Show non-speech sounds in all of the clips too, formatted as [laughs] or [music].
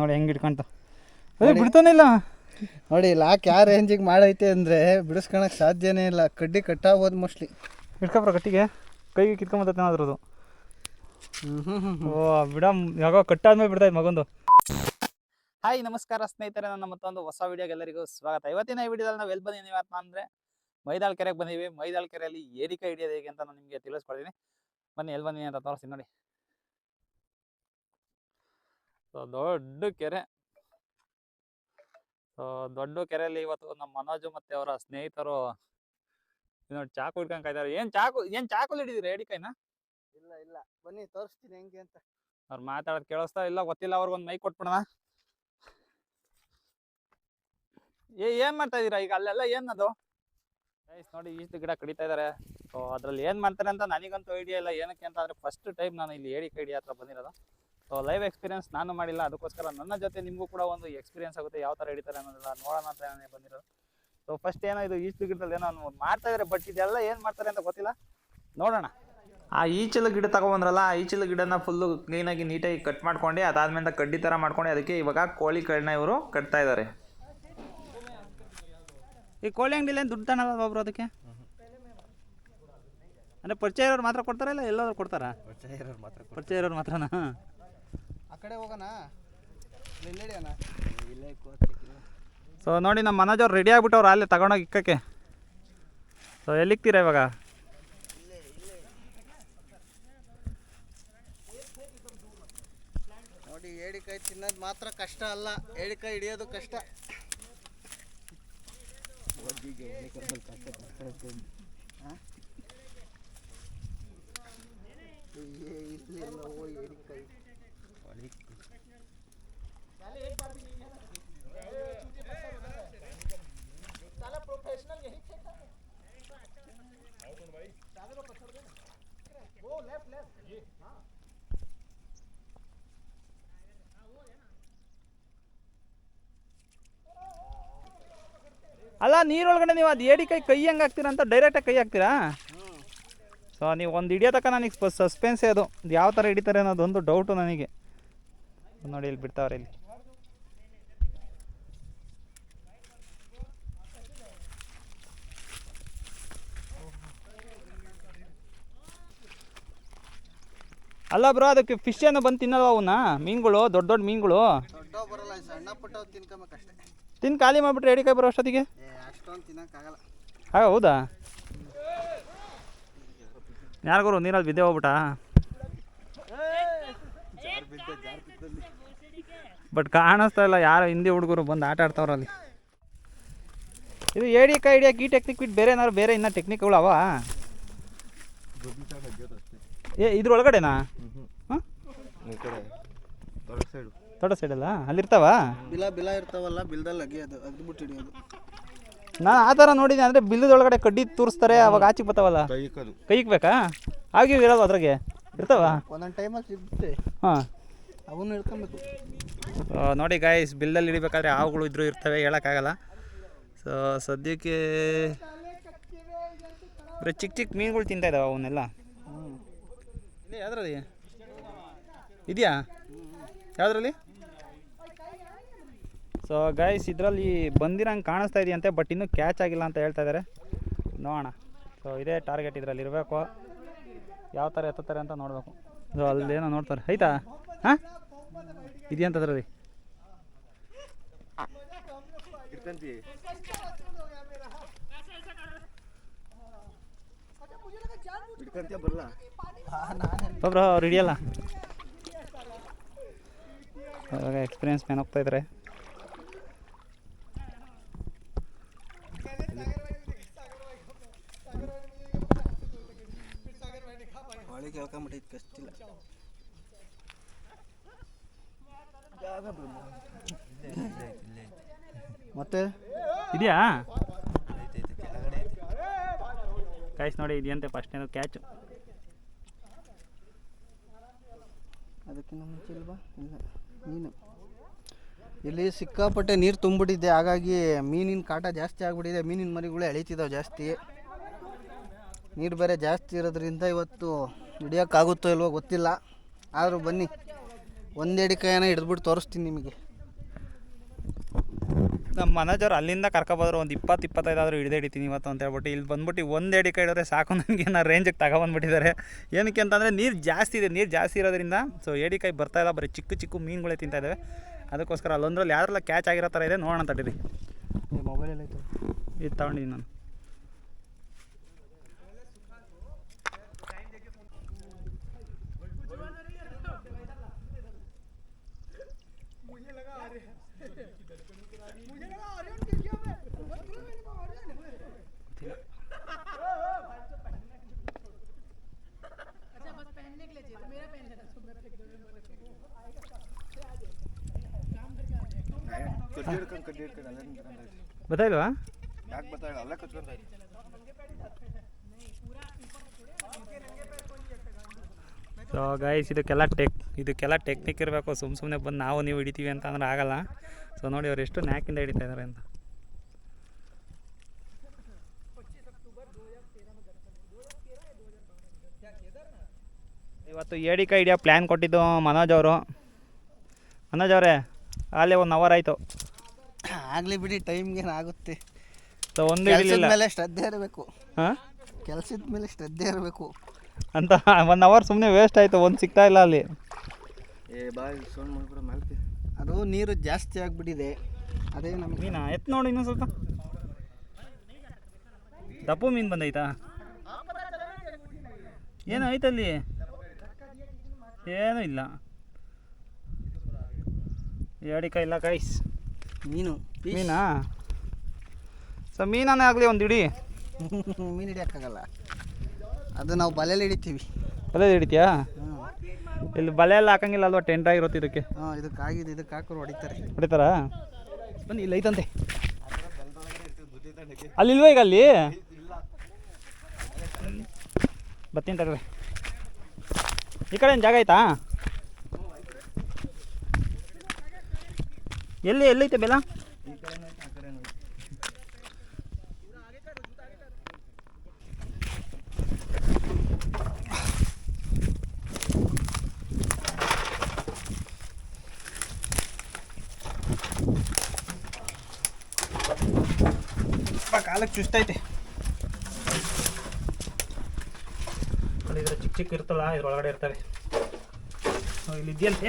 ನೋಡಿ ಹೆಂಗೆ ಇಟ್ಕೊಂತ ಅದೇ ಬಿಡ್ತಾನಿಲ್ಲ ನೋಡಿ ಲಾಕ್ ಯಾವ ರೇಂಜಿಗೆ ಮಾಡೈತೆ ಅಂದರೆ ಬಿಡಿಸ್ಕೊಳಕ್ಕೆ ಸಾಧ್ಯನೇ ಇಲ್ಲ. ಕಡ್ಡಿ ಕಟ್ಟಾಗ್ಬೋದು ಮೋಸ್ಟ್ಲಿ ಇಟ್ಕೊಬ್ರ ಕಟ್ಟಿಗೆ. ಕೈಗೆ ಕಿತ್ಕೊಂಬತ್ತೇನೋ ಅದ್ರದ್ದು. ಹ್ಞೂ ಹ್ಞೂ ಹ್ಞೂ ಓ ಬಿಡಮ್. ಯಾವಾಗ ಕಟ್ಟಾದ್ಮೇಲೆ ಬಿಡ್ತಾಯ್ತು ಮಗೊಂದು. ಹಾಯ್ ನಮಸ್ಕಾರ ಸ್ನೇಹಿತರೆ. ನನ್ನ ಮತ್ತೊಂದು ಹೊಸ ವಿಡಿಯೋಗೆ ಎಲ್ಲರಿಗೂ ಸ್ವಾಗತ. ಇವತ್ತಿನ ಈ ವಿಡಿಯೋದಲ್ಲಿ ನಾವು ಎಲ್ಲಿ ಬಂದಿದ್ದೀವಿ ಅಂತ ಅಂದರೆ ಮೈದಾಳ್ ಕೆರೆಗೆ ಬಂದೀವಿ ಮೈದಾಳ್ ಕೆರೆಯಲ್ಲಿ ಏರಿಕೆ ಹಿಡಿಯೋದು ಹೇಗೆ ಅಂತ ನಾನು ನಿಮಗೆ ತಿಳಿಸ್ಕೊಡ್ತೀನಿ. ಬನ್ನಿ ಎಲ್ಲಿ ಬಂದೀನಿ ಅಂತ ತೋರಿಸ್ತೀನಿ ನೋಡಿ. ದೊಡ್ಡ ಕೆರೆ. ಸೊ ದೊಡ್ಡ ಕೆರೆಯಲ್ಲಿ ಇವತ್ತು ನಮ್ಮ ಮನೋಜು ಮತ್ತೆ ಅವರ ಸ್ನೇಹಿತರು ನೋಡಿ ಚಾಕು ಹಿಡ್ಕೊಂಡ್ ಕಾಯ್ತಾರೆ ಏನ್ ಚಾಕು ಏನ್ ಚಾಕು ಹಿಡಿದಿರಿ ಕೈನಾ? ಇಲ್ಲ ಇಲ್ಲ. ಬನ್ನಿ ತೋರಿಸ್ತೀನಿ ಹೆಂಗೆ ಅಂತ. ಅವ್ರು ಮಾತಾಡೋದು ಕೇಳಿಸ್ತಾ ಇಲ್ಲ ಗೊತ್ತಿಲ್ಲ ಅವ್ರಿಗೊಂದು ಮೈ ಕೊಟ್ಬಿಡೋಣ. ಏ ಏನ್ ಮಾಡ್ತಾ ಇದೀರಾ ಈಗ? ಅಲ್ಲೆಲ್ಲ ಏನದು? ನೋಡಿ ಈಸ್ಟ್ ಗಿಡ ಕಡಿತಾ ಇದಾರೆ. ಸೊ ಅದ್ರಲ್ಲಿ ಏನ್ ಮಾಡ್ತಾರೆ ಅಂತ ನನಗಂತೂ ಐಡಿಯಾ ಇಲ್ಲ. ಏನಕ್ಕೆ ಅಂತ ಅಂದ್ರೆ ಫಸ್ಟ್ ಟೈಮ್ ನಾನು ಇಲ್ಲಿ ಏಡಿ ಕೈಡಿ ಹತ್ರ ಬಂದಿರೋದು. ಸೊ ಲೈವ್ ಎಕ್ಸ್ಪೀರಿಯನ್ಸ್ ನಾನು ಮಾಡಿಲ್ಲ ಅದಕ್ಕೋಸ್ಕರ ನನ್ನ ಜೊತೆ ನಿಮಗೂ ಕೂಡ ಒಂದು ಎಕ್ಸ್ಪೀರಿಯನ್ಸ್ ಆಗುತ್ತೆ ಯಾವ ಥರ ಹಿಡಿತಾರೆ ಅನ್ನೋದೆಲ್ಲ ನೋಡೋಣ ಅಂತ ನಾನೇ ಬಂದಿರೋದು. ಸೊ ಫಸ್ಟ್ ಏನೋ ಇದು ಈಚಲು ಗಿಡದಲ್ಲಿ ಏನೋ ಒಂದು ಮಾಡ್ತಾ ಇದ್ದಾರೆ ಬಟ್ ಇದೆಲ್ಲ ಏನು ಮಾಡ್ತಾರೆ ಅಂತ ಗೊತ್ತಿಲ್ಲ. ನೋಡೋಣ. ಆ ಈಚಲು ಗಿಡ ತಗೊಬಂದ್ರಲ್ಲ ಆ ಈಚಲು ಗಿಡನ ಫುಲ್ಲು ಕ್ಲೀನಾಗಿ ನೀಟಾಗಿ ಕಟ್ ಮಾಡ್ಕೊಂಡು ಅದಾದ್ಮೇಲೆ ಕಡ್ಡಿ ಥರ ಮಾಡ್ಕೊಂಡು ಅದಕ್ಕೆ ಇವಾಗ ಕೋಳಿ ಕಣ್ಣ ಇವರು ಕಟ್ತಾ ಇದ್ದಾರೆ ಈ ಕೋಳಿ ಅಂಗಡಿಲಿ ಏನು ದುಡ್ಡು ತಗೊಳಲ್ಲ ಒಬ್ರು ಅದಕ್ಕೆ? ಅಂದರೆ ಪರಿಚಯ ಇರೋರು ಮಾತ್ರ ಕೊಡ್ತಾರಾ ಇಲ್ಲ ಎಲ್ಲಾದ್ರೂ ಕೊಡ್ತಾರಾ? ಪರಿಚಯ ಇರೋರು ಮಾತ್ರ ಪರಿಚಯ ಇರೋರು ಮಾತ್ರನಾ? ಆ ಕಡೆ ಹೋಗೋಣ. ಇಲ್ಲಿ ನಡೆಯೋಣ ಇಲ್ಲೇ ಸೊ ನೋಡಿ ನಮ್ಮ ಮನೋಜ್ ಅವ್ರು ರೆಡಿ ಆಗ್ಬಿಟ್ಟವ್ರು ಅಲ್ಲೇ ತಗೊಂಡೋಗಿ ಇಕ್ಕಕ್ಕೆ. ಸೊ ಎಲ್ಲಿಗ್ತೀರ ಇವಾಗ? ನೋಡಿ ಏಡಿಕಾಯಿ ತಿನ್ನೋದು ಮಾತ್ರ ಕಷ್ಟ ಅಲ್ಲ. ಏಡಿಕಾಯಿ ಹಿಡಿಯೋದು ಕಷ್ಟ. ಅಲ್ಲ, ನೀರೊಳಗಡೆ ನೀವು ಅದು ಏಡಿ ಕೈ ಕೈ ಹೆಂಗೆ ಹಾಕ್ತೀರಾ ಅಂತ ಡೈರೆಕ್ಟಾಗಿ ಕೈ ಹಾಕ್ತೀರಾ? ಸೊ ನೀವು ಒಂದು ಹಿಡಿಯೋ ತನಕ ನನಗೆ ಸಸ್ಪೆನ್ಸೇ ಅದು. ಯಾವ ಥರ ಹಿಡಿತಾರೆ ಅನ್ನೋದೊಂದು ಡೌಟು ನನಗೆ. ನೋಡಿ, ಇಲ್ಲಿ ಬಿಡ್ತಾವ್ರೆ ಇಲ್ಲಿ. ಅಲ್ಲ ಬ್ರೋ ಅದಕ್ಕೆ ಫಿಶ್ ಏನು ಬಂದು ತಿನ್ನಲ್ವ ಅವನ್ನ ಮೀನುಗಳು ದೊಡ್ಡ ದೊಡ್ಡ ಮೀನುಗಳು. ದೊಡ್ಡ ಬರಲ್ಲ ಈ ಸಣ್ಣ ಕೈ ತಿನ್ಕೊಬೇಕಷ್ಟೇ ತಿಂದು ಖಾಲಿ ಮಾಡಿಬಿಟ್ರೆ ಏಡಿಕಾಯಿ ಬರೋ ಅಷ್ಟೊತ್ತಿಗೆ? ಅಷ್ಟೊಂದು ತಿನ್ನಕ್ಕಾಗಲ್ಲ ಹಾಂ ಹೌದಾ? ಯಾರಿಗೂ ನೀರಲ್ಲಿ ಬಿದ್ದೆ ಹೋಗ್ಬಿಟ್ಟ ಬಟ್ ಕಾಣಿಸ್ತಾ ಇಲ್ಲ ಯಾರು ಹಿಂದಿ ಹುಡುಗರು ಬಂದು ಆಟ ಆಡ್ತಾವ್ರಲ್ಲಿ ಇದು ಏಡಿ ಕೈ ಹಿಡಿಯೋಕೆ ಈ ಟೆಕ್ನಿಕ್ ಬಿಟ್ಟು ಬೇರೆ ಏನಾದ್ರು ಬೇರೆ ಇನ್ನೂ ಟೆಕ್ನಿಕ್ಗಳು ಅವ? ಏ ಇದ್ರೊಳಗಡೆನಾ? ಸೈಡು ದೊಡ್ಡ ಸೈಡಲ್ಲ ಅಲ್ಲಿರ್ತಾವ? ಬಿಲ ಬಿಲ ಇರ್ತಾವಲ್ಲ ಬಿಲ್ದಲ್ಲಿ ಅಗಿಯೋದು ಅಗ್ದ್ಬಿಟ್ಟು ಹಿಡಿಯೋದು. ನಾನು ಆ ಥರ ನೋಡಿದ್ದೀನಿ ಅಂದರೆ ಬಿಲ್ಲದೊಳಗಡೆ ಕಡ್ಡಿ ತೂರಿಸ್ತಾರೆ ಅವಾಗ ಆಚೆ ಬರ್ತಾವಲ್ಲ? ಕೈಕದು ಕೈಗೆ ಬೇಕಾ ಹಾಗೆ ಇರೋದು ಅದ್ರಾಗೆ? ಇರ್ತಾವ? ಒಂದೊಂದು ಟೈಮಲ್ಲಿ ಸಿಗುತ್ತೆ. ಹಾಂ. ಅವನು ಹಿಡ್ಕೊಬೇಕು. ನೋಡಿ ಗಾಯ್ಸ್ ಬಿಲ್ದಲ್ಲಿ ಹಿಡಿಬೇಕಾದ್ರೆ ಹಾವುಗಳು ಇದ್ರೂ ಇರ್ತವೆ ಹೇಳೋಕ್ಕಾಗಲ್ಲ. ಸೊ ಸದ್ಯಕ್ಕೆ ಬರೀ ಚಿಕ್ಕ ಚಿಕ್ಕ ಮೀನುಗಳು ತಿಂತಾ ಇದ್ದಾವೆ ಅವನ್ನೆಲ್ಲ. ಹ್ಞೂ ಇಲ್ಲಿ ಯಾವ್ದ್ರಲ್ಲಿ? ಇದೆಯಾ? ಯಾವುದ್ರಲ್ಲಿ? ಸೊ ಗೈಸ್ ಇದರಲ್ಲಿ ಬಂದಿರಂಗೆ ಕಾಣಿಸ್ತಾ ಇದೆಯಂತೆ ಬಟ್ ಇನ್ನೂ ಕ್ಯಾಚ್ ಆಗಿಲ್ಲ ಅಂತ ಹೇಳ್ತಾ ಇದ್ದಾರೆ ನೋಡೋಣ. ಸೊ ಇದೇ ಟಾರ್ಗೆಟ್ ಇದರಲ್ಲಿ ಇರಬೇಕು. ಯಾವ ಥರ ಎತ್ತುತ್ತಾರೆ ಅಂತ ನೋಡಬೇಕು. ಸೊ ಅಲ್ಲೇನೋ ನೋಡ್ತಾರೆ. ಆಯ್ತಾ ಹಾಂ? ಇದೆಯಂತ ಅದರಲ್ಲಿ? ಅವ್ರು ಹಿಡಿಯಲ್ಲ? ಇವಾಗ ಎಕ್ಸ್ಪೀರಿಯನ್ಸ್ ಮ್ಯಾನ್ ಹೋಗ್ತಾ ಇದ್ರೆ. ಕಷ್ಟಿಲ್ಲ ಮತ್ತೆ? ಇದೆಯಾ? ಕಾಯ್ಸ್ ನೋಡಿ ಇದೆಯಂತೆ ಫಸ್ಟ್ ಏನೋ ಕ್ಯಾಚ್ ಅದಕ್ಕಿಂತ ಮುಂಚೆ ಇಲ್ವಾ? ಇಲ್ಲ. ಮೀನು. ಇಲ್ಲಿ ಸಿಕ್ಕಾಪಟ್ಟೆ ನೀರು ತುಂಬಿಬಿಟ್ಟಿದೆ. ಹಾಗಾಗಿ ಮೀನಿನ ಕಾಟ ಜಾಸ್ತಿ ಆಗಿಬಿಟ್ಟಿದೆ. ಮೀನಿನ ಮರಿಗಳು ಎಳಿತಿದ್ದಾವೆ ಜಾಸ್ತಿ. ನೀರು ಬೇರೆ ಜಾಸ್ತಿ ಇರೋದ್ರಿಂದ ಇವತ್ತು ಹಿಡಿಯೋಕ್ಕಾಗುತ್ತೋ ಇಲ್ವೋ ಗೊತ್ತಿಲ್ಲ. ಆದರೂ ಬನ್ನಿ ಒಂದು ಎಡಿಕಾಯನ ಹಿಡಿದ್ಬಿಟ್ಟು ತೋರಿಸ್ತೀನಿ ನಿಮಗೆ. ನಮ್ಮ ಮನೋಜವ್ರು ಅಲ್ಲಿಂದ ಕರ್ಕೊಬೋದ್ರು ಒಂದು ಇಪ್ಪತ್ತು ಇಪ್ಪತ್ತೈದಾದರೂ ಹಿಡಿದೇ ಹಿಡಿತೀನಿ ಇವತ್ತು ಅಂತ ಹೇಳ್ಬಿಟ್ಟು. ಇಲ್ಲಿ ಬಂದ್ಬಿಟ್ಟು ಒಂದು ಎಡಿ ಕೈ ಹಿಡಿದ್ರೆ ಸಾಕು ನನಗೆ ನಾನು ರೇಂಜಿಗೆ ತಗೊಬಂದ್ಬಿಟ್ಟಿದ್ದಾರೆ. ಏನಕ್ಕೆ ಅಂತಂದರೆ ನೀರು ಜಾಸ್ತಿ ಇದೆ ನೀರು ಜಾಸ್ತಿ ಇರೋದ್ರಿಂದ ಸೊ ಬರ್ತಾ ಇಲ್ಲ ಬರೀ ಚಿಕ್ಕ ಚಿಕ್ಕ ಮೀನುಗಳೇ ತಿಂತಾ ಇದ್ದಾವೆ ಅದಕ್ಕೋಸ್ಕರ ಅಲ್ಲೊಂದ್ರಲ್ಲಿ ಯಾರಲ್ಲ ಕ್ಯಾಚ್ ಆಗಿರೋ ಥರ ಇದೆ ನೋಡೋಣ ತಡೀರಿ ಮೊಬೈಲಲ್ಲಿ ಇದು ತಗೊಂಡಿದ್ದೀನಿ ನಾನು ಕಡ್ಡಿ ಹಿಡ್ಕೊಂಡು ಕಡ್ಡಿ ಹಿಡ್ಕೊಂಡು ಅಲ್ಲೇ ನಿಂತ್ಕೊಂಡೈತೆ. ಗೊತ್ತಾಯಿಲ್ವಾ ಸೊ ಗೈಸ್ ಇದಕ್ಕೆಲ್ಲ ಟೆಕ್ ಇದಕ್ಕೆಲ್ಲ ಟೆಕ್ನಿಕ್ ಇರಬೇಕು. ಸುಮ್ಮ ಸುಮ್ಮನೆ ಬಂದು ನಾವು ನೀವು ಹಿಡಿತೀವಿ ಅಂತ ಅಂದ್ರೆ ಆಗಲ್ಲ. ಸೊ ನೋಡಿ ಅವ್ರು ಎಷ್ಟು ನ್ಯಾಕಿಂದ ಹಿಡಿತಾ ಇದ್ದಾರೆ ಅಂತ. ಇವತ್ತು ಏಡಿ ಕೈ ಹಿಡಿಯೋ ಪ್ಲ್ಯಾನ್ ಕೊಟ್ಟಿದ್ದು ಮನೋಜ್ ಅವರು. ಮನೋಜ್ ಅವರೇ ಅಲ್ಲೇ ಒಂದು ಅವರ್ ಆಯಿತು. ಆಗಲಿ ಬಿಡಿ ಟೈಮ್ಗೆ ಆಗುತ್ತೆ ಸೊ ಒಂದು ಕೆಲಸದ ಹಿಡಿಲಿಲ್ಲ ಮೇಲೆ ಶ್ರದ್ಧೆ ಇರಬೇಕು. ಹಾಂ? ಕೆಲಸದ ಮೇಲೆ ಶ್ರದ್ಧೆ ಇರಬೇಕು. ಅಂತ ಒನ್ ಅವರ್ ಸುಮ್ಮನೆ ವೇಸ್ಟ್ ಆಯಿತು ಒಂದು ಸಿಗ್ತಾ ಇಲ್ಲ ಅಲ್ಲಿ. ಏ ಬಾ ಸೌಂಡ್ ಮಾಡ್ಬಿಡ ಮಾಲ್ತಿ. ಅದು ನೀರು ಜಾಸ್ತಿ ಆಗಿಬಿಟ್ಟಿದೆ. ಅದೇ ನಮಗೆ. ಮೀನಾ ಎತ್ತು ನೋಡಿ ಇನ್ನೊಂದು ಸ್ವಲ್ಪ. ದಪ್ಪು ಮೀನು ಬಂದೈತಾ? ಏನು ಐತಲ್ಲಿ ಏನೂ ಇಲ್ಲ. ಏಡಿಕ ಇಲ್ಲ ಕೈಸ್ ಮೀನು ಮೀನಾ? ಸೊ ಮೀನಾನೇ ಆಗಲಿ ಒಂದು ಇಡಿ [laughs] ಮೀನು ಹಿಡಿಯೋಕ್ಕಾಗಲ್ಲ. ಅದು ನಾವು ಬಲೆಯಲ್ಲಿ ಹಿಡಿತೀವಿ. ಬಲೆಯಲ್ಲಿ ಹಿಡಿತೀಯಾ? ಇಲ್ಲಿ ಬಲೆ ಎಲ್ಲ ಹಾಕಂಗಿಲ್ಲ ಅಲ್ವಾ ಟೆಂಟ್ ಆಗಿರುತ್ತೆ ಇದಕ್ಕೆ? ಹಾಂ ಇದಕ್ಕೆ ಆಗಿದೆ ಇದಕ್ಕೆ ಹಾಕೋರು ಹೊಡಿತಾರೆ. ಹೊಡಿತಾರಾ? ಬನ್ನಿ ಇಲ್ಲಿ ಐತಂತೆ ಅಲ್ಲಿ ಇಲ್ವಾ ಈಗ ಅಲ್ಲಿ? ಬರ್ತೀನಿ ತಡ್ರಿ ಈ ಕಡೆ ಏನು ಜಾಗ ಆಯ್ತಾ? ಎಲ್ಲಿ ಎಲ್ಲೈತೆ ಬೆಲ ಕಾಲಕ್ಕೆ ಚುಸ್ತೈತೆ ಚಿಕ್ಕ ಚಿಕ್ಕ ಇರ್ತಲ್ಲ ಇದ್ರೊಳಗಡೆ ಇರ್ತವೆ. ಓ, ಇಲ್ಲಿ ಇದೆಯಂತೆ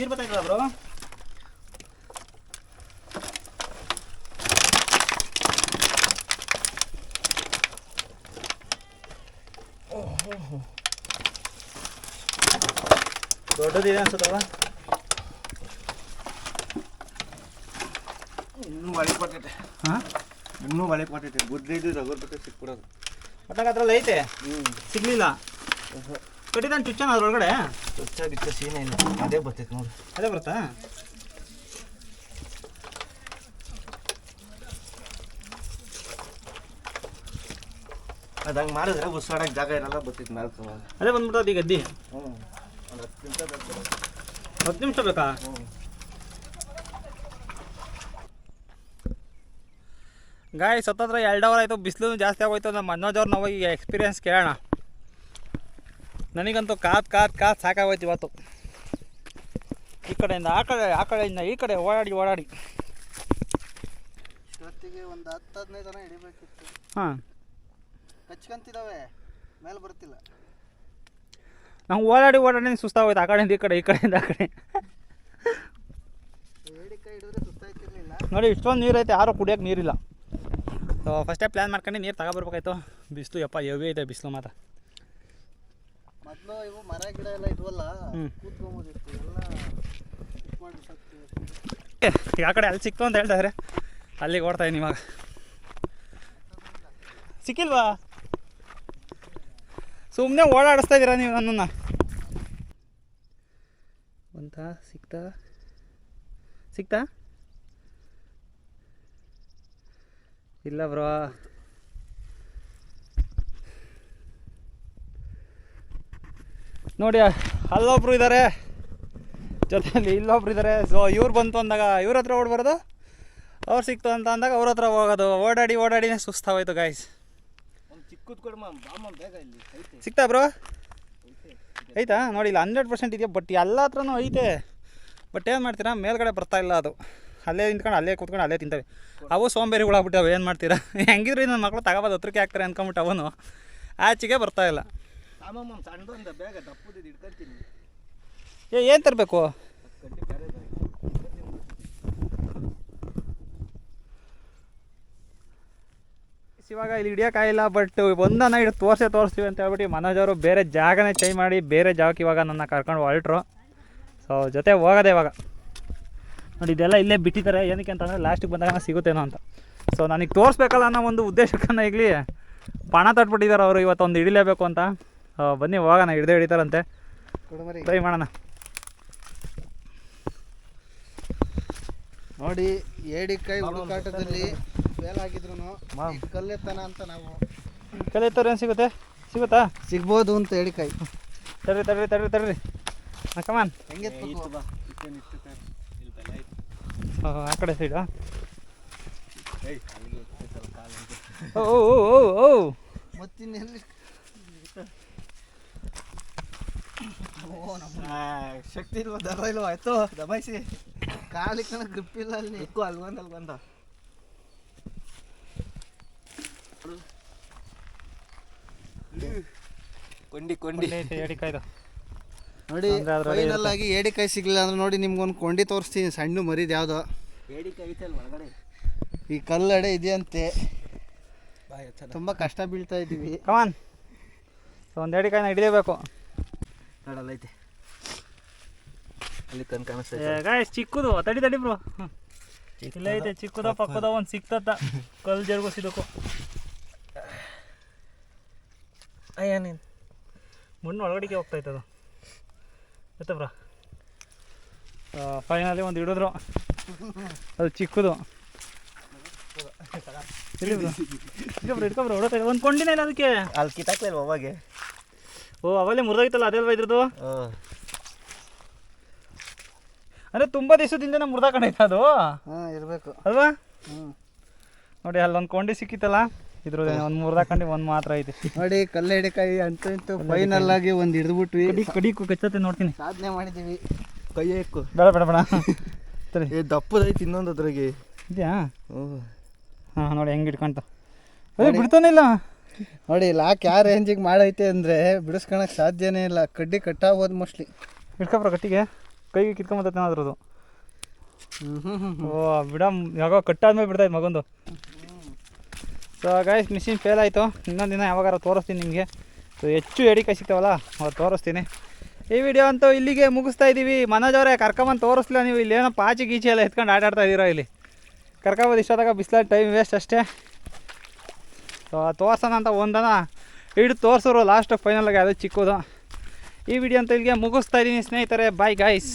ನೀರು ಬರ್ತಾಯಿಲ್ಲ ಬ್ರೋ ದೊಡ್ಡದಿದೆ ಅನ್ಸುತ್ತಲ್ವ ಇನ್ನೂ ಒಳಗೆ ಬರ್ತೈತೆ ಹಾಂ ಇನ್ನೂ ಒಳಗೆ ಬರ್ತೈತೆ ಗುದ್ಲಿದ್ದು ರಗರ್ ಬಿಟ್ಟು ಸಿಕ್ಬಿಡೋದು ಒಟ್ಟಾಗ ಅದ್ರಲ್ಲಿ ಐತೆ ಹ್ಞೂ ಸಿಗ್ಲಿಲ್ಲ ಕಟ್ಟಿದಾನೆ ಚುಚ್ಚನ ಅದ್ರೊಳಗಡೆ? ಚುಚ್ಚ ಗಿಚ್ಚ ಸೀನೆ ಇಲ್ಲ. ಅದೇ ಬರ್ತೈತೆ ನೋಡಿ. ಅದೇ ಬರುತ್ತಾ? ಅದು ಹಂಗೆ ಮಾಡಿದ್ರೆ ಉಸಿರಾಡಕ್ಕೆ ಜಾಗ ಇರಲ್ಲ ಬರ್ತೈತೆ ಮ್ಯಾಲ್ಕ ಅದೇ ಬಂದ್ಬಿಟ್ಟದ ಈ ಗದ್ದಿ. ಹ್ಞೂ ಒಂದು ಹತ್ತು ನಿಮಿಷ ಹತ್ತು ನಿಮಿಷ ಬೇಕಾ? ಹ್ಞೂ ಗಾಯ್ ಸತ್ತತ್ರ ಎರಡು ಅವರ್ ಆಯಿತು. ಬಿಸಿಲು ಜಾಸ್ತಿ ಆಗೋಯ್ತು. ನಮ್ಮ ಮನೋಜ್ ಅವ್ರು ನಾವು. ಈಗ ಎಕ್ಸ್ಪೀರಿಯನ್ಸ್ ಕೇಳೋಣ. ನನಗಂತೂ ಕಾತ್ ಕಾತ್ ಕಾತ್ ಸಾಕಾಗೋಯ್ತು ಇವತ್ತು. ಈ ಕಡೆಯಿಂದ ಆ ಕಡೆ ಆ ಕಡೆಯಿಂದ ಈ ಕಡೆ ಓಡಾಡಿ ಓಡಾಡಿ. ಇವತ್ತಿಗೆ ಒಂದು ಹತ್ತು ಹದಿನೈದು ಜನ ಹಿಡಿಬೇಕಿತ್ತು. ಹಾಂ. ಕಚ್ಕೊಂತಿದ್ದಾವೆ ಮೇಲೆ ಬರ್ತಿಲ್ಲ. ನಾವು ಓಡಾಡಿ ಓಡಾಡಿ ಸುಸ್ತಾಗೋಯ್ತು. ಆ ಕಡೆಯಿಂದ ಈ ಕಡೆ ಈ ಕಡೆಯಿಂದ ಆ ಕಡೆ. ನೋಡಿ ಇಷ್ಟೊಂದು ನೀರು ಐತೆ ಯಾರು ಕುಡಿಯೋಕೆ ನೀರಿಲ್ಲ. ಸೊ ಫಸ್ಟೇ ಪ್ಲ್ಯಾನ್ ಮಾಡ್ಕೊಂಡು ನೀರು ತಗೊಬರ್ಬೇಕಾಯ್ತು. ಬಿಸಿಲು ಯಪ್ಪ ಎವಿ ಐತೆ ಬಿಸಿಲು ಮಾತ್ರ. ಮೊದಲು ಇವು ಮರ ಗಿಡ ಎಲ್ಲ ಇದ್ವಲ್ಲ ಹ್ಮ್. ಕೂತ್ಕೊಂಬೋದಿತ್ತು. ಎಲ್ಲ ಆ ಕಡೆ ಅಲ್ಲಿ ಸಿಕ್ತು ಅಂತ ಹೇಳ್ತಾರೆ ಅಲ್ಲಿಗೆ ಓಡ್ತಾ ಇದ್ದೀನಿ ಇವಾಗ. ಸಿಕ್ಕಿಲ್ವಾ? ಸುಮ್ಮನೆ ಓಡಾಡಿಸ್ತಾ ಇದ್ದೀರಾ ನೀವು ನನ್ನನ್ನು? ಅಂತ ಸಿಕ್ತಾ? ಸಿಕ್ತಾ? ಇಲ್ಲ ಬ್ರೋ. ನೋಡಿ ಅಲ್ಲೊಬ್ರು ಇದ್ದಾರೆ ಜೊತೆಯಲ್ಲಿ ಇಲ್ಲೊಬ್ರು ಇದ್ದಾರೆ ಸೊ ಇವ್ರು ಬಂತು ಅಂದಾಗ ಇವ್ರ ಹತ್ರ ಓಡ್ಬಾರ್ದು ಅವ್ರು ಸಿಕ್ತು ಅಂತ ಅಂದಾಗ ಅವ್ರ ಹತ್ರ ಹೋಗೋದು. ಓಡಾಡಿ ಓಡಾಡಿನೇ ಸುಸ್ತಾಗೋಯ್ತು ಗಾಯ್ಸ್ ಸಿಕ್ತಾ ಬ್ರೋ? ಐತಾ? ನೋಡಿ ಇಲ್ಲ ಹಂಡ್ರೆಡ್ ಪರ್ಸೆಂಟ್ ಇದೆಯಾ? ಬಟ್ ಎಲ್ಲ ಹತ್ರನೂ ಐತೆ. ಬಟ್ ಏನು ಮಾಡ್ತೀರಾ? ಮೇಲ್ಗಡೆ ಬರ್ತಾ ಇಲ್ಲ ಅದು. ಅಲ್ಲೇ ನಿಂತ್ಕೊಂಡು ಅಲ್ಲೇ ಕೂತ್ಕೊಂಡು ಅಲ್ಲೇ ತಿಂತವೆ. ಅವು ಸೋಂಬೇರಿಗಳಾಗ್ಬಿಟ್ಟವೆ ಏನು ಮಾಡ್ತೀರಾ? [laughs] ಹೆಂಗಿದ್ರು ಇನ್ನೊಂದು ಮಕ್ಕಳು ತಗೋಬೋದು ಹತ್ರಕ್ಕೆ ಹಾಕ್ತಾರೆ ಅಂದ್ಕೊಂಬಿಟ್ಟು ಅವನು. ಆಚೆಗೆ ಬರ್ತಾ ಇಲ್ಲ. ಸಣ್ಣದೊಂದು ಬೇಗ ದಪ್ಪದಿದ್ದು ಇಟ್ಕೊಂತೀನಿ ಏ ಏನು ತರಬೇಕು? ಕಡ್ಡಿ ಬೇರೆ ಇವಾಗ ಇಲ್ಲಿ ಹಿಡಿಯೋಕ್ಕಾಗಿಲ್ಲ ಬಟ್ ಒಂದನ್ನ ಹಿಡಿದು ತೋರಿಸೇ ತೋರಿಸ್ತೀವಿ ಅಂತ ಹೇಳ್ಬಿಟ್ಟು ಮನೋಜ್ ಅವರು ಬೇರೆ ಜಾಗನೇ ಚೇಂಜ್ ಮಾಡಿ ಬೇರೆ ಜಾಗಕ್ಕೆ ಇವಾಗ ನನ್ನ ಕರ್ಕೊಂಡು ಹೊರಟ್ರು. ಸೊ ಜೊತೆ ಹೋಗೋದೇ ಇವಾಗ. ನೋಡಿ ಇದೆಲ್ಲ ಇಲ್ಲೇ ಬಿಟ್ಟಿದ್ದಾರೆ. ಏನಕ್ಕೆ ಅಂತಂದರೆ ಲಾಸ್ಟಿಗೆ ಬಂದಾಗ ಸಿಗುತ್ತೇನೋ ಅಂತ. ಸೊ ನನಗೆ ತೋರಿಸ್ಬೇಕಲ್ಲ ಅನ್ನೋ ಒಂದು ಉದ್ದೇಶಕ್ಕನ್ನ ಈಗಲಿ ಪಣ ತಟ್ಬಿಟ್ಟಿದ್ದಾರೆ ಅವರು ಇವತ್ತೊಂದು ಹಿಡಿಲೇಬೇಕು ಅಂತ. ಬನ್ನಿ ಹೋಗೋಣ ಹಿಡ್ದೆ ಹಿಡಿತಾರಂತೆ. ಟ್ರೈ ಮಾಡೋಣ. ನೋಡಿ ಏಡಿಕಾಯಿ ಹುಡುಕಾಟದಲ್ಲಿ ಫೇಲ್ ಆಗಿದ್ರು. ಕಲ್ಲೆತ್ತನ ಅಂತ ನಾವು. ಕಲ್ಲೆತ್ತರ ಏನು ಸಿಗುತ್ತೆ? ಸಿಗುತ್ತಾ? ಸಿಗ್ಬೋದು ಅಂತ ಏಡಿಕಾಯಿ ತಡ್ರಿ ತಡ್ರಿ ತಡ್ರಿ ತಡ್ರಿ ಕಮಾನ್ ಹೆಂಗೆ ಆ ಕಡೆ ಸೈಡಾ. ಓ ಓ ಓ ಓ. ಮತ್ತಿನ್ನೆಲ್ಲಿ? ಶಕ್ತಿ ಇಲ್ವಾ ದರ ಇಲ್ವಾ? ಆಯ್ತು ದಬಾಯಿಸಿ. ಕಾಲಿ ಕಣ ಗ್ರಿಪ್ ಇಲ್ಲ ಅಲ್ಲಿ. ಇಕ್ಕು ಅಲ್ಗೊಂದು ಅಲ್ಗೊಂದ ಕೊಂಡಿ ಕೊಂಡಿ. ಎಡಿಕಾಯ್ದು ನೋಡಿ ಫೈನಲ್ ಆಗಿ ಏಡಿಕಾಯಿ ಸಿಗ್ಲಿಲ್ಲ ಅಂದ್ರೆ ನೋಡಿ ನಿಮ್ಗೊಂದು ಕೊಂಡಿ ತೋರಿಸ್ತೀನಿ ಸಣ್ಣ ಮರಿದು ಯಾವ್ದು. ಅಲ್ಲಿ ಒಳಗಡೆ? ಈ ಕಲ್ಲಡೆ ಇದೆಯಂತೆ. ತುಂಬ ಕಷ್ಟ ಬೀಳ್ತಾ ಇದ್ದೀವಿ ಕಮಾನ್ ಸೊ ಒಂದು ಎಡಿಕಾಯಿನ ಹಿಡಿಲೇಬೇಕು. ಐತೆ ಅಲ್ಲಿ ತನಕ ಕಾಣಿಸ್ತೈತೆ ಗಾಯ್ಸ್ ಚಿಕ್ಕದು ತಡಿ ತಡಿ ಬ್ರೋ ಇಲ್ಲ ಐತೆ ಚಿಕ್ಕದ ಪಕ್ಕದ ಒಂದು ಸಿಕ್ತತ್ತ ಕಲ್ ಜರ್ಗೋ ಸಿದಕು ಅಯ್ಯ ನೀನು ಮಣ್ಣು ಒಳಗಡೆಗೆ ಹೋಗ್ತೈತೆ ಅದು. ಆಯ್ತಾ ಬ್ರೋ ಫೈನಲಿ ಒಂದು ಹಿಡಿದ್ರು. ಅದು ಚಿಕ್ಕದು. ಇಟ್ಕೊಬ್ರು ಇಟ್ಕೊಬ್ರು ಹೊಡೋತೈತೆ ಒಂದು ಕೊಂಡಿನ ಇಲ್ಲ ಅದಕ್ಕೆ? ಅಲ್ಲಿ ಕಿತ್ತಾಕ್ಲಿಲ್ವ ಅವಾಗೆ? ಓ ಅವಲ್ಲೇ ಮುರಿದೋಗಿತ್ತಲ್ಲ ಅದಲ್ವಾ ಇದ್ರದ್ದು? ಅಂದ್ರೆ ತುಂಬಾ ದಿವಸದಿಂದನೇ ಮುರಿದಾಕೊಂಡೈತೆ ಅದು? ಹಾಂ ಇರಬೇಕು. ಅಲ್ವಾ? ನೋಡಿ ಅಲ್ಲೊಂದು ಕೊಂಡಿ ಸಿಕ್ಕಿತ್ತಲ್ಲ ಇದ್ರ ಒಂದು ಮುರಿದಾಕೊಂಡು ಒಂದು ಮಾತ್ರ ಐತೆ. ನೋಡಿ ಕಲ್ಲು ಹಿಡಿಕಾಯಿ ಅಂತೂ ಇಂತೂ ಫೈನಲ್ ಆಗಿ ಒಂದು ಹಿಡಿದ್ಬಿಟ್ವಿ. ಕಡಿ ಕಡಿ ಕಚ್ಚತ್ತೆ ನೋಡ್ತೀನಿ. ಸಾಧನೆ ಮಾಡಿದ್ದೀವಿ. ಕೈ ಇಕ್ಕು. ಬೇಡ ಬೇಡ ಬೇಡ. ಸರಿ. ಏ ದಪ್ಪದೈತಿ ಇನ್ನೊಂದು ಅದ್ರಾಗೆ. ಇದೆಯಾ? ಓ ಹಾಂ ನೋಡಿ ಹೆಂಗೆ ಇಟ್ಕೊಂತ ಅದೇ ಬಿಡ್ತಾನೆ ಇಲ್ಲ. ನೋಡಿ ಲಾಕ್ ಯಾವ ರೇಂಜಿಗೆ ಮಾಡೈತೆ ಅಂದರೆ ಬಿಡಿಸ್ಕೊಳಕ್ಕೆ ಸಾಧ್ಯನೇ ಇಲ್ಲ. ಕಡ್ಡಿ ಕಟ್ಟಾಗ್ಬೋದು ಮೋಸ್ಟ್ಲಿ ಇಟ್ಕೊಬ್ರ ಕಟ್ಟಿಗೆ? ಕೈಗೆ ಕಿತ್ಕೊಂಬತ್ತೈತೆ ಅದ್ರದ್ದು. ಹ್ಞೂ ಹ್ಞೂ ಹ್ಞೂ ಓ ಬಿಡಮ್ ಯಾವಾಗ ಕಟ್ಟಾದ್ಮೇಲೆ ಬಿಡ್ತಾಯ್ತು ಮಗೊಂದು. ಸೊ ಗಾಯ್ಸ್ ಮಿಷಿನ್ ಫೇಲ್ ಆಯಿತು. ಇನ್ನೊಂದು ದಿನ ಯಾವಾಗಾರ ತೋರಿಸ್ತೀನಿ ನಿಮಗೆ. ಸೊ ಹೆಚ್ಚು ಎಡಿಕೆ ಸಿಗ್ತಾವಲ್ಲ ಅವ್ರು ತೋರಿಸ್ತೀನಿ. ಈ ವಿಡಿಯೋ ಅಂತೂ ಇಲ್ಲಿಗೆ ಮುಗಿಸ್ತಾ ಇದ್ದೀವಿ ಮನೋಜ್ ಅವರೇ ಕರ್ಕೊಂಬಂದು ತೋರಿಸ್ಲಿಲ್ಲ ನೀವು. ಇಲ್ಲಿ ಏನೋ ಪಾಚಿ ಗೀಚಿ ಎಲ್ಲ ಎತ್ಕೊಂಡು ಆಟಾಡ್ತಾ ಇದ್ದೀರಾ ಇಲ್ಲಿ? ಕರ್ಕೊಂಬೋದು ಇಷ್ಟೊತ್ತಾಗ ಬಿಸ್ಲಾಗ ಟೈಮ್ ವೇಸ್ಟ್ ಅಷ್ಟೇ. ತೋರ್ಸೋಣ ಅಂತ ಒಂದನ ಹಿಡಿದು ತೋರಿಸೋರು ಲಾಸ್ಟ್ ಫೈನಲ್ಗೆ ಅದು ಚಿಕ್ಕೋದು. ಈ ವಿಡಿಯೋ ಅಂತ ಇಲ್ಲಿಗೆ ಮುಗಿಸ್ತಾ ಇದ್ದೀನಿ ಸ್ನೇಹಿತರೆ. Bye guys